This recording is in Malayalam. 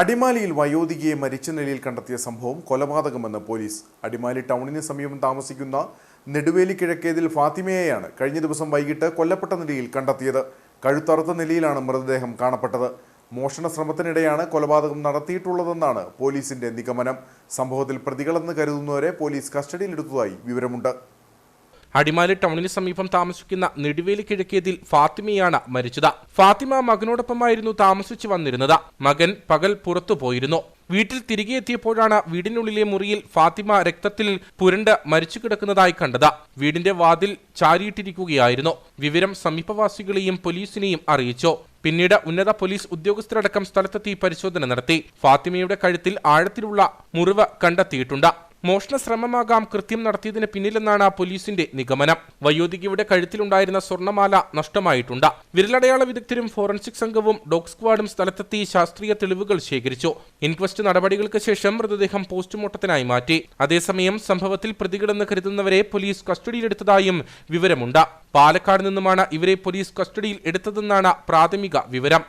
അടിമാലിയിൽ വയോധികയെ മരിച്ച നിലയിൽ കണ്ടെത്തിയ സംഭവം കൊലപാതകമെന്ന് പോലീസ്. അടിമാലി ടൗണിന് സമീപം താമസിക്കുന്ന നെടുവേലി കിഴക്കേതിൽ ഫാത്തിമയെയാണ് കഴിഞ്ഞ ദിവസം വൈകിട്ട് കൊല്ലപ്പെട്ട നിലയിൽ കണ്ടെത്തിയത്. കഴുത്തറുത്ത നിലയിലാണ് മൃതദേഹം കാണപ്പെട്ടത്. മോഷണ ശ്രമത്തിനിടെയാണ് കൊലപാതകം നടത്തിയിട്ടുള്ളതെന്നാണ് പോലീസിന്റെ നിഗമനം. സംഭവത്തിൽ പ്രതികളെന്ന് കരുതുന്നവരെ പോലീസ് കസ്റ്റഡിയിലെടുത്തതായി വിവരമുണ്ട്. അടിമാലി ടൗണിന് സമീപം താമസിക്കുന്ന നെടുവേലി കിഴക്കേതിൽ ഫാത്തിമയാണ് മരിച്ചത്. ഫാത്തിമ മകനോടൊപ്പമായിരുന്നു താമസിച്ചു വന്നിരുന്നത്. മകൻ പകൽ പുറത്തു പോയിരുന്നു. വീട്ടിൽ തിരികെ എത്തിയപ്പോഴാണ് വീടിനുള്ളിലെ മുറിയിൽ ഫാത്തിമ രക്തത്തിൽ പുരണ്ട് മരിച്ചു കിടക്കുന്നതായി കണ്ടത്. വീടിന്റെ വാതിൽ ചാരിയിട്ടിരിക്കുകയായിരുന്നു. വിവരം സമീപവാസികളെയും പോലീസിനെയും അറിയിച്ചു. പിന്നീട് ഉന്നത പോലീസ് ഉദ്യോഗസ്ഥരടക്കം സ്ഥലത്തെത്തി പരിശോധന നടത്തി. ഫാത്തിമയുടെ കഴുത്തിൽ ആഴത്തിലുള്ള മുറിവ് കണ്ടെത്തിയിട്ടുണ്ട്. മോഷണ ശ്രമമാകാം കൃത്യം നടത്തിയതിന് പിന്നിലെന്നാണ് പോലീസിന്റെ നിഗമനം. വയോധികയുടെ കഴുത്തിലുണ്ടായിരുന്ന സ്വർണമാല നഷ്ടമായിട്ടുണ്ട്. വിരലടയാള വിദഗ്ധരും ഫോറൻസിക് സംഘവും ഡോഗ് സ്ക്വാഡും സ്ഥലത്തെത്തി ശാസ്ത്രീയ തെളിവുകൾ ശേഖരിച്ചു. ഇൻക്വസ്റ്റ് നടപടികൾക്ക് ശേഷം മൃതദേഹം പോസ്റ്റ്മോർട്ടത്തിനായി മാറ്റി. അതേസമയം സംഭവത്തിൽ പ്രതികളെന്ന് കരുതുന്നവരെ പോലീസ് കസ്റ്റഡിയിലെടുത്തതായും വിവരമുണ്ട്. പാലക്കാട് നിന്നുമാണ് ഇവരെ പോലീസ് കസ്റ്റഡിയിൽ എടുത്തതെന്നാണ് പ്രാഥമിക വിവരം.